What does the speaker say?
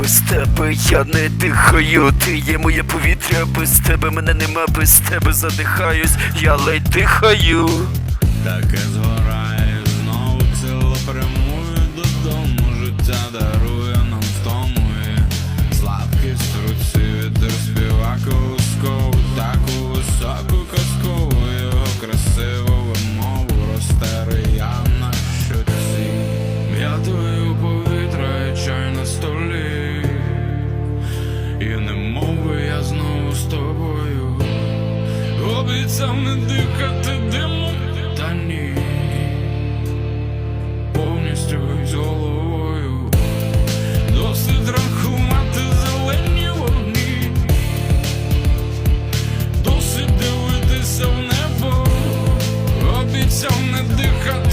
без тебе я не дихаю. Ти є моє повітря, без тебе мене нема, без тебе задихаюсь, я ледь дихаю. таке згора обіцяв не дихати димом Та ні. Повністю з головою. Досить рахувати зелені вогні, досить дивитися в небо, обіцяв не дихати.